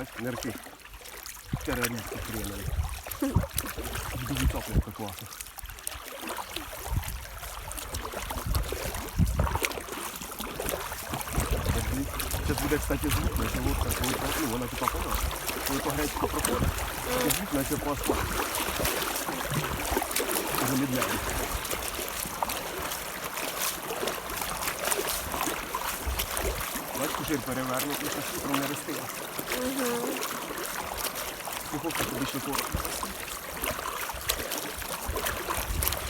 Бач, нирки. Терористи хренові. Дуже топливка класно. Зараз буде, кстати, звук, наче лодка, коли ну, вона типа поняла, коли по гречка проходить, звук, наче по асфальту. Замедляється. Бач, кушир перевернутий, що шутром не ростила. Духовка тобі ще коротко.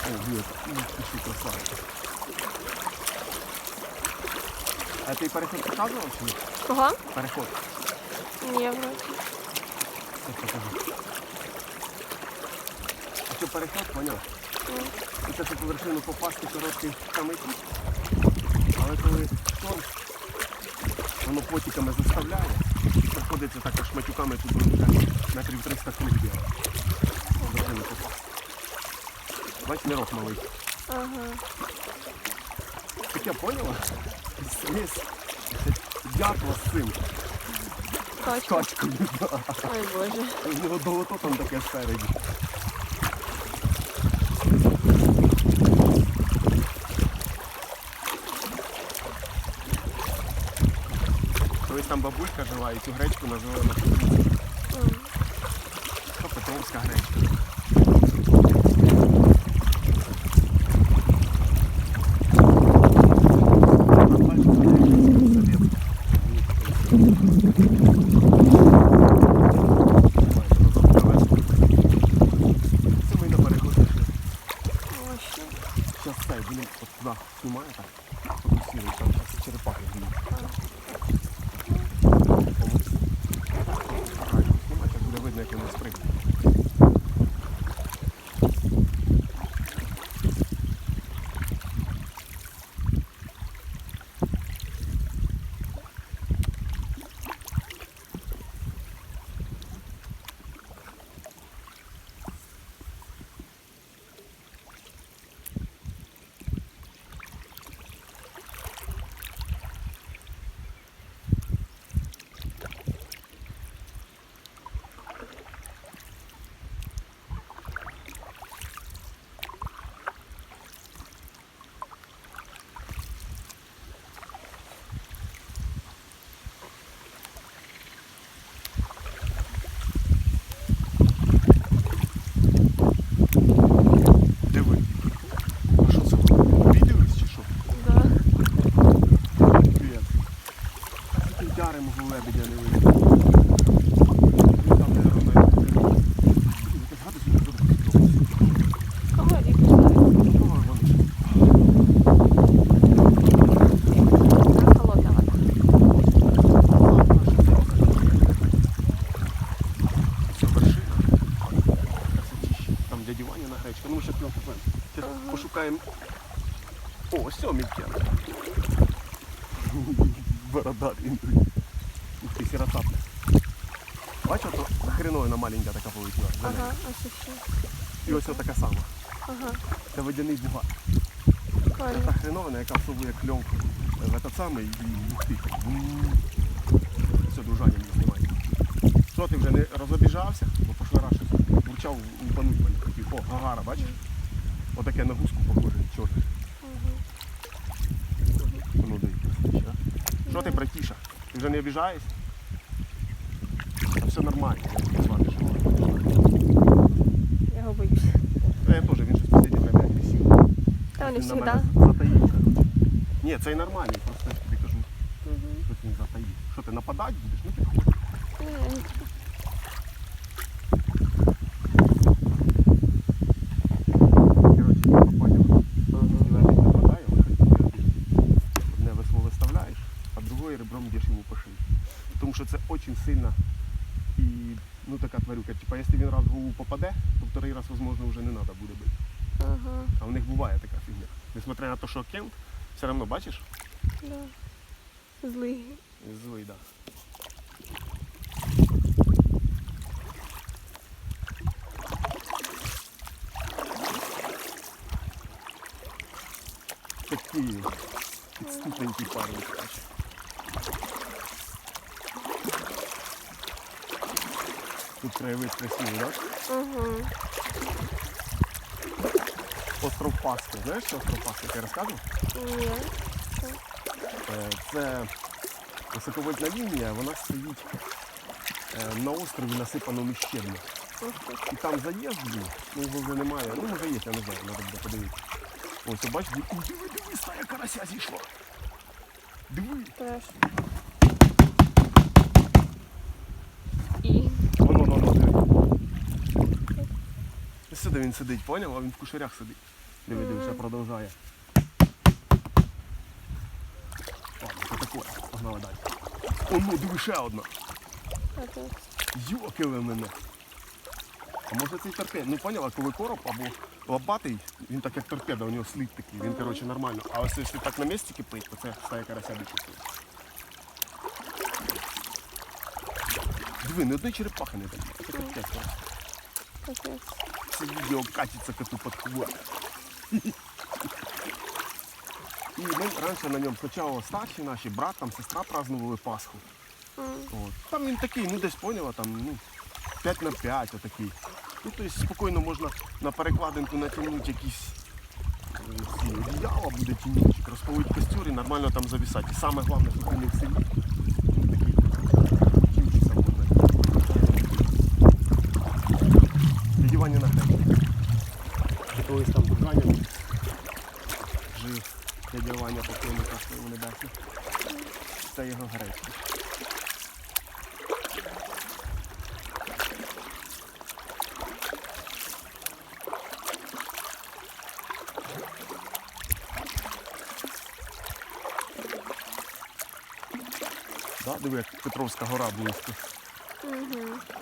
О, ну, ти що красавиця. А ти переход показував чи ні? Кого? Переход. Ні, вроді. Ось покажу. А що переход, поняв? І це щоб у вершину попасти короткий самий путь. Але коли шторм, воно потіками заставляє, приходиться так шматюками тут метрів 300 круг вершину. Бач, мірок малий. Ага. Так я поняла? Сліз. Дятла з цим, качкою. Ой боже. У нього долото там таке спереді. Там бабулька жила і цю гречку називали на Петровська гречка. Це ми на переході. Вообще. Зараз цей, блін, от туди знімає так. Потім сіли, там зараз черепахи блін. Знімай, так буде видно, як вони спригнуть. Диви. А що це? Обіділись чи що? Да. Привіт. Тільки дяри мого лебедя не видно. Він там, де робить. Якась гадость не буде. Кого я пішла? Ой, вон ж. Холодна вода. Все, вершина. Красотища. Там дяді Ваня на гречка. Ну, ми ще туди купимо. Зараз О, ось цього мільке. Бородатий. Ух ти, сіротапне. Бачиш, ото хреновина маленька така полетіла. Ага, ось ще. І ось така сама. Ага. Це водяний бугай. Це та хреновина, яка всовує кльов в этот самий і ух ти. Все, дружання не знімає. Що ти вже не розобіжався? Бо пошли рашити. Бурчав упануть мене. Такий, о, гагара, бачиш? Отаке на гуску похоже, чорне. Ну, дивись. Що ти, братіша? Ти вже не обіжаєшся? Все нормально, я з вами живу. Я його боюсь. Та я теж, він щось посидів время агресивний. Та вони завжди. мене затаївся. Ні, цей нормальний, просто я тобі кажу, щось він затаїв. Що ти нападати будеш? Ну підходь. Ні, Коротше, я побачив, зелений нападає, виходить, одне весло виставляєш, а другое ребром б'єш йому по шиї. Тому що це дуже сильна і ну така тварюка. Типа, якщо він раз в голову попаде, то вторий раз, можливо, вже не треба буде бити. Ага. А в них буває така фігня. Несмотря на те, що кент, все одно бачиш, Да. Злий. злий, да. Такі підступненькі парні, коротше. Тут краєвид красивий, так? Угу. Остров Пасхи. Знаєш, що остров Пасхи? Я розказував? Ні. Е, Це високовольтна лінія, вона стоїть е, на острові насипаному щебню. І там заїзд був, ну його вже немає. Ну може є, я не знаю, треба буде подивитися. Ось, бач, диви, диви, диви, стая карася зійшла. Диви. Треш. І. Воно, воно, воно, диви. Сюди він сидить, поняв? А він в кушарях сидить. Диви, диви, ще продовжує. Ладно, це таке. Погнали далі. О, ну, диви, ще одна. Йоки ви мене. А може цей торпед? Ну поняла, коли короб або лопатий, він так як торпеда, у нього слід такий, він коротше нормально. А ось якщо так на місці кипить, то це стає карася більше. Диви, не одної черепахи не там. Це капець. Це відео катиться коту під хвост. І ми раніше на ньому спочатку старші наші, брат, там сестра празднували Пасху. От. Там він такий, ну десь поняла, там ну, 5 на 5 отакий. Ну, тобто спокійно можна на перекладинку натягнути якісь е, одіяла, буде тінючок, розпалити костюр і нормально там завісати. І саме головне, щоб він не в селі. Ну, такий тінчик сам можна. Дядя Ваня на гребі. Колись там зайнятий. Жив дядя Ваня покойний, так у небесі. Це його гречка. Да, диви, як Петровська гора близько. Угу.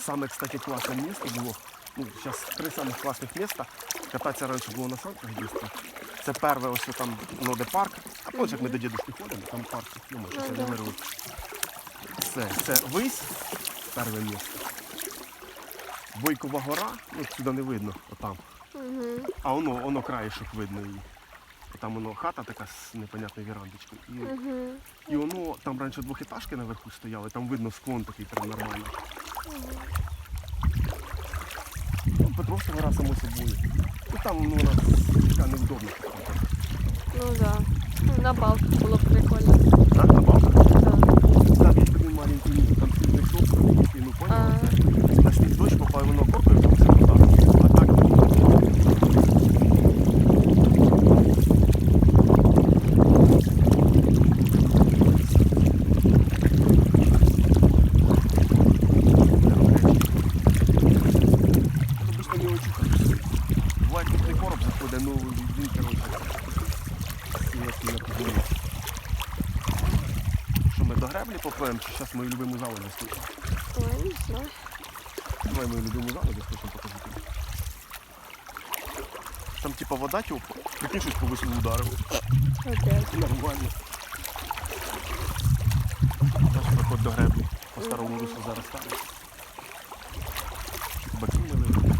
Саме, кстати, класне місто було. Ну, зараз три самих класних міста. Кататися раніше було на санках дійсно. Це перше, ось там, ну, де парк. А потім, як ми до дідушки ходимо, там парк. Ну, ми Ну, не говорили. Це, це вись, перше місто. Бойкова гора, ну сюди не видно, отам. Угу. А воно, воно краєшок видно її. Там воно хата така з непонятною вірандочкою. І, Угу. і воно, там раніше двохетажки наверху стояли, там видно склон такий прям нормальний. Ну, Петровська гора само собою. Ну там ну, нас така невдобна. Ну да. Ну, На балку було б прикольно. Так, на бабу. Да. Там є такий маленький там сильний такий, ну поняв, А. це на сніг дощ попав, і воно коркою там все туди. А так, Ну, просто не очікуєш. Буває, крупний короб заходить, ну він, коротше, сильно сильно піднімає. Що чи зараз мою любимую залу заскочимо? Ой, не знаю. Давай мою любимую залу заскочимо, покажу тобі. Там типа вода тепла, прикинь, щось по веслу ударив. Опять. Нормально. Наш проход до греблі. По старому русу зараз ставить. Баки не видно.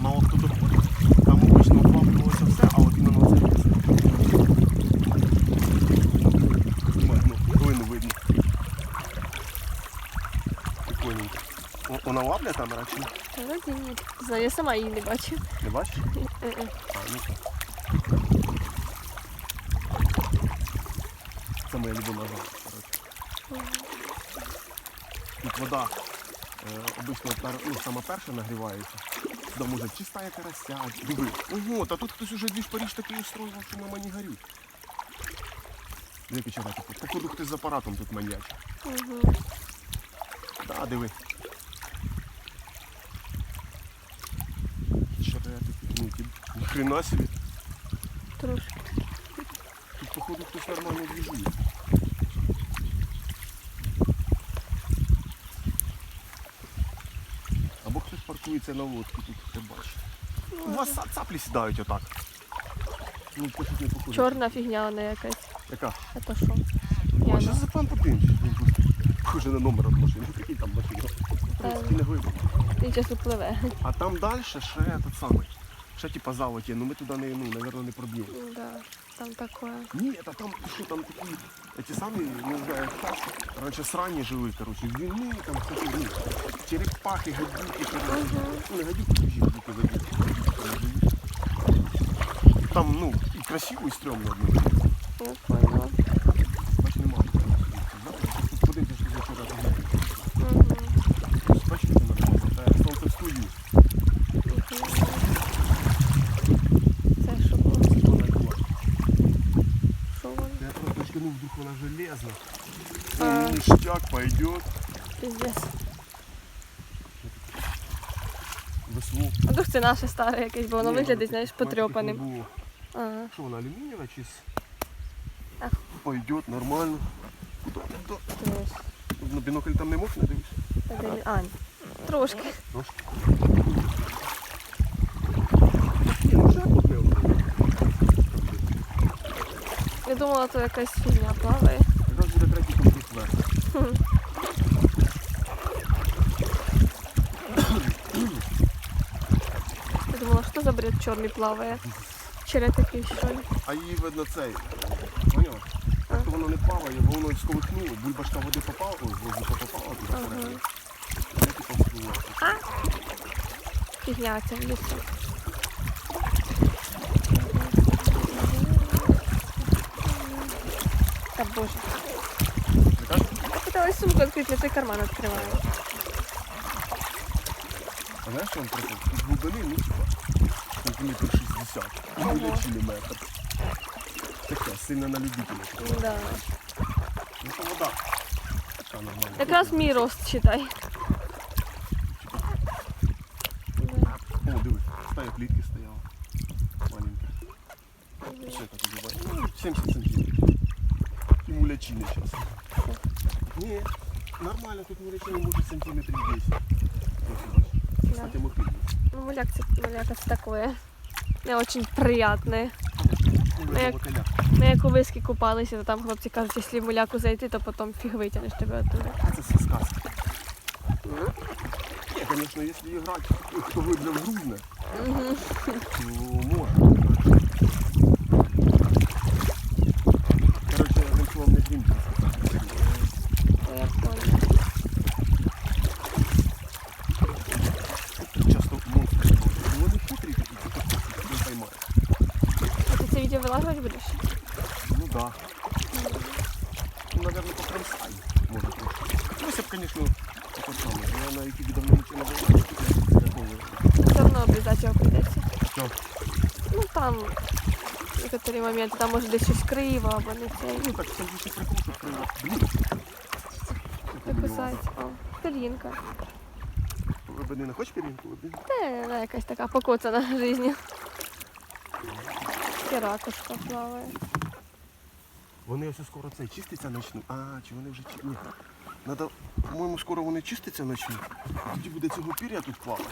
Мало хто доходить. Там обично обваблювалося все, а от іменно це місце. Знімай, ну, глину видно. Прикольненько. Вона лапля камера чи ні? Вроді ні. Не Знаю, я сама її не бачу. Не бачиш? Е-е. А, ну так. Це моя любима коротше. Тут вода е, обично пер- ну, сама перша нагрівається. Сюди може чистая карася. Диви. Ого, та тут хтось уже дві Паріж такий устроїв, що мама не горють. Диви, чого таке. Походу хтось з апаратом тут маньячить. Угу. Да, диви. Ну, ти собі. Трошки. Тут, походу, хтось нормально движує. Або хтось паркується на лодку тут, ти бачиш. У вас цаплі сідають отак. Ну, це щось не похоже. Чорна фігня вона якась. Яка? То що? О, зараз за пан подивимось. Він тут Похоже на номер від машини. Який там машина? в принципі не глибоко. Він час пливе. А там далі ще этот самий. Ще типа завод є, ну ми туди не, ну, наверное, не проб'ємо. Да, там такое. Ні, та там ти що, там такі, ті самі, не знаю, як так. Раніше срані жили, коротше, війни, там такі, ну, черепахи, гадюки, коротше. Ну, не гадюки, кажі, гадюки, гадюки. Там живуть. Там, ну, і красиво, і стрьомно одно. Я А. Ништяк пойдет. Пиздец. Весло. А вдруг це наше старе якесь, бо воно Ні, виглядить, знаєш, таких маленьких не було. Ага. Що вона алюмінієва чи? з- Ах. Пойдет нормально. Куда? На бінокль там не можна дивишся? Та де- трошки. Трошки. Ні, ну ще тут не одне. Я думала, то якась фігня плаває. Зараз буде третій конфлікт вверх. Я думала, що за бред чорний плаває. Черед такий, що ли? А її видно цей. Поняла? Так то воно не плаває, бо воно сколихнуло, бульбашка води попала, воздуха попала туди Ага. всередину. Вона типу впливає. Фігня ця в лісу. Боже. Не так? Я пыталась сумку відкрити, я той карман відкриваю. А знаєш, що він прикол? З глибини, ну типа, сантиметр 60. Ого. Біля метр. Таке, сильно на любителя. Да. Ну що вода. Така нормальна. Якраз мій рост, читай. О, дивись, стая клітки стояла. Маленька. Що це таке бачиш? Ну, 70 сантиметрів. Мулячини зараз. Ні, нормально, тут мулячини може сантиметрів 10. Ось, бачиш. Кстати, мотив. Ну, муляк це, муляка це такое. Не очень приятне. Ну, як- мотиля. Ми як у виски купалися, то там хлопці кажуть, якщо в муляку зайти, то потім фіг витягнеш тебе оттуда. А це все сказки. Ні, звісно, якщо грати, хто глибже в грудне, то можна. Коротше, я вам не дрімки. То я поняла. Часто монстри. Ну, Вони хитрі такі, це такі, не поймаєш. А ти це відео вилажувати будеш? Ну да. Ну, наверное, по франсай може трошки. Ну, если б, конечно, это самое. Я на ютубе давно ничего не было. Такого. Все одно обрізати його прийдеться. Що? Ну там некоторі моменти, там може десь щось криво або не цей. Ну, так, це ж ще прикол, що при... Блін. Це кусається. О, пірінка. Ви не хочеш пірінку? Ви б- Те, вона якась така покоцана в житті. І ракушка плаває. Вони ось скоро цей чиститься почнуть. А, чи вони вже чи... Ні. Надо, по-моєму, скоро вони чиститься почнуть. Тоді буде цього пір'я тут плавати.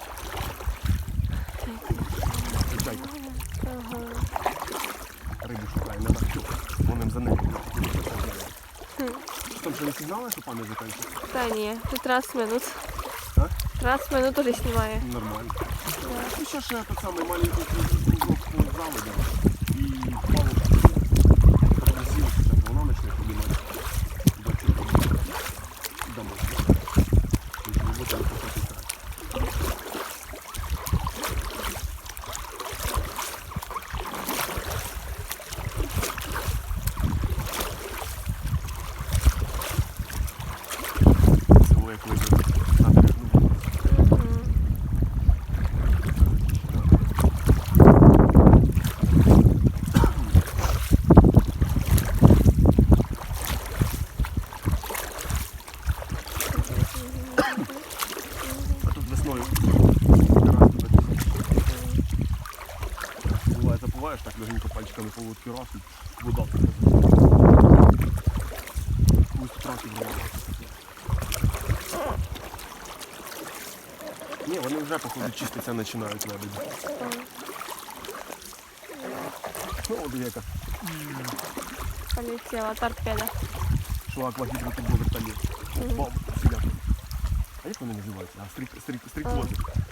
Ага. Рибу шукає, надо все. Вони за нею. Там що не сигнали, що пам'ять закінчиться? Та ні, тут 13 минут. А? 13 минут уже знімає. Нормально. Да. Ну, ще ж этот самый маленький кружок заводу Thank. Ні, вони вже походу чиститься починають лебеді. Ну, от яка, Полетела торпеда. що аквагідро тут буде вертоліт. Бом, сидять. А як вони називаються? А, стрік, стрік, стрікози. Як